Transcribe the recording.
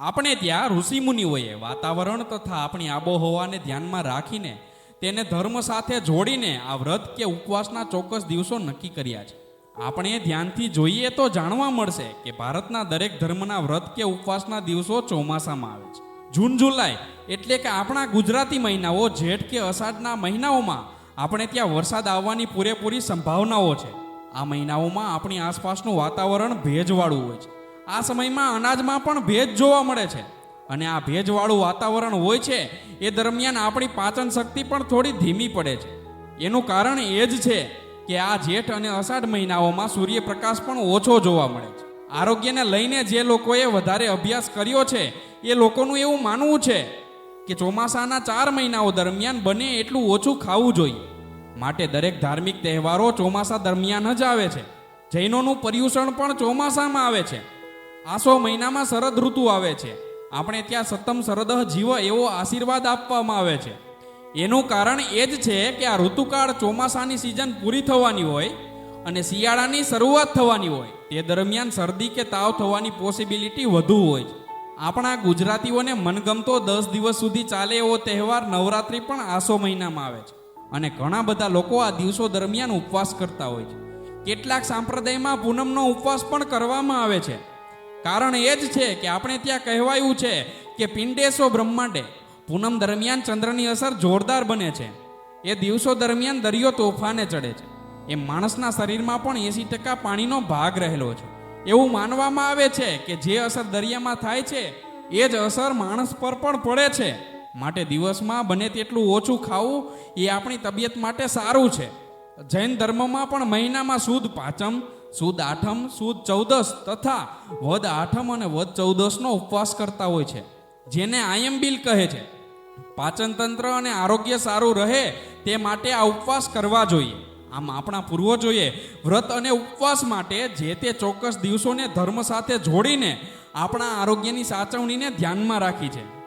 આપણે ત્યાં ઋષિમુનિઓએ વાતાવરણ તથા આપણી આબોહવાને ધ્યાનમાં રાખીને તેને ધર્મ સાથે જોડીને આ વ્રત કે ઉપવાસના ચોક્કસ દિવસો નક્કી કર્યા છે. આપણે ધ્યાનથી જોઈએ તો જાણવા મળશે કે ભારતના દરેક ધર્મના વ્રત કે ઉપવાસના દિવસો ચોમાસામાં આવે છે. જૂન, જુલાઈ એટલે કે આપણા ગુજરાતી મહિનાઓ, જેઠ કે અષાઢના મહિનાઓમાં આપણે ત્યાં વરસાદ આવવાની પૂરેપૂરી સંભાવનાઓ છે. આ મહિનાઓમાં આપણી આસપાસનું વાતાવરણ ભેજવાળું હોય છે. આ સમયમાં અનાજમાં પણ ભેજ જોવા મળે છે. અને આ ભેજવાળું વાતાવરણ હોય છે, એ દરમિયાન આપણી પાચન શક્તિ પણ થોડી ધીમી પડે છે. એનું કારણ એ જ છે કે આ જેઠ અને અષાઢ મહિનાઓમાં સૂર્યપ્રકાશ પણ ઓછો જોવા મળે છે. આરોગ્યને લઈને જે લોકોએ વધારે અભ્યાસ કર્યો છે, એ લોકોનું એવું માનવું છે કે ચોમાસાના ચાર મહિનાઓ દરમિયાન બને એટલું ઓછું ખાવું જોઈએ. માટે દરેક ધાર્મિક તહેવારો ચોમાસા દરમિયાન જ આવે છે. જૈનોનું પર્યુષણ પણ ચોમાસામાં આવે છે. આસો મહિનામાં શરદ ઋતુ આવે છે. આપણે ત્યાં સતમ શરદ જીવ એવો આશીર્વાદ આપવામાં આવે છે. એનું કારણ એ જ છે કે આ ઋતુકાળ ચોમાસાની સિઝન પૂરી થવાની હોય અને શિયાળાની શરૂઆત થવાની હોય. તે દરમિયાન શરદી કે તાવ થવાની પોસિબિલિટી વધુ હોય છે. આપણા ગુજરાતીઓને મનગમતો દસ દિવસ સુધી ચાલે એવો તહેવાર નવરાત્રિ પણ આસો મહિનામાં આવે છે. અને ઘણા બધા લોકો આ દિવસો દરમિયાન ઉપવાસ કરતા હોય છે. કેટલાક સંપ્રદાયમાં પૂનમનો ઉપવાસ પણ કરવામાં આવે છે. કારણ એ જ છે કે આપણે ત્યાં કહેવાયું છે કે પિંડેશો બ્રહ્માંડે પૂનમ દરમિયાન ચંદ્રની અસર જોરદાર બને છે. એ દિવસો દરમિયાન દરિયો તોફાને ચડે છે. એ માણસના શરીરમાં પણ એંસી ટકા પાણીનો ભાગ રહેલો છે. એવું માનવામાં આવે છે કે જે અસર દરિયામાં થાય છે, એ જ અસર માણસ પર પણ પડે છે. માટે દિવસમાં બને તેટલું ઓછું ખાવું એ આપણી તબિયત માટે સારું છે. જૈન ધર્મમાં પણ મહિનામાં શુદ્ધ પાંચમ સુદ આઠમ, સુદ ચૌદસ તથા વદ આઠમ અને વદ ચૌદસનો ઉપવાસ કરતા હોય છે. જેને આયંબિલ કહે છે. પાચન તંત્ર અને આરોગ્ય સારું રહે તે માટે આ ઉપવાસ કરવા જોઈએ. આમ આપણા પૂર્વજોએ વ્રત અને ઉપવાસ માટે જે તે ચોક્કસ દિવસોને ધર્મ સાથે જોડીને આપણા આરોગ્યની સાચવણીને ધ્યાનમાં રાખી છે.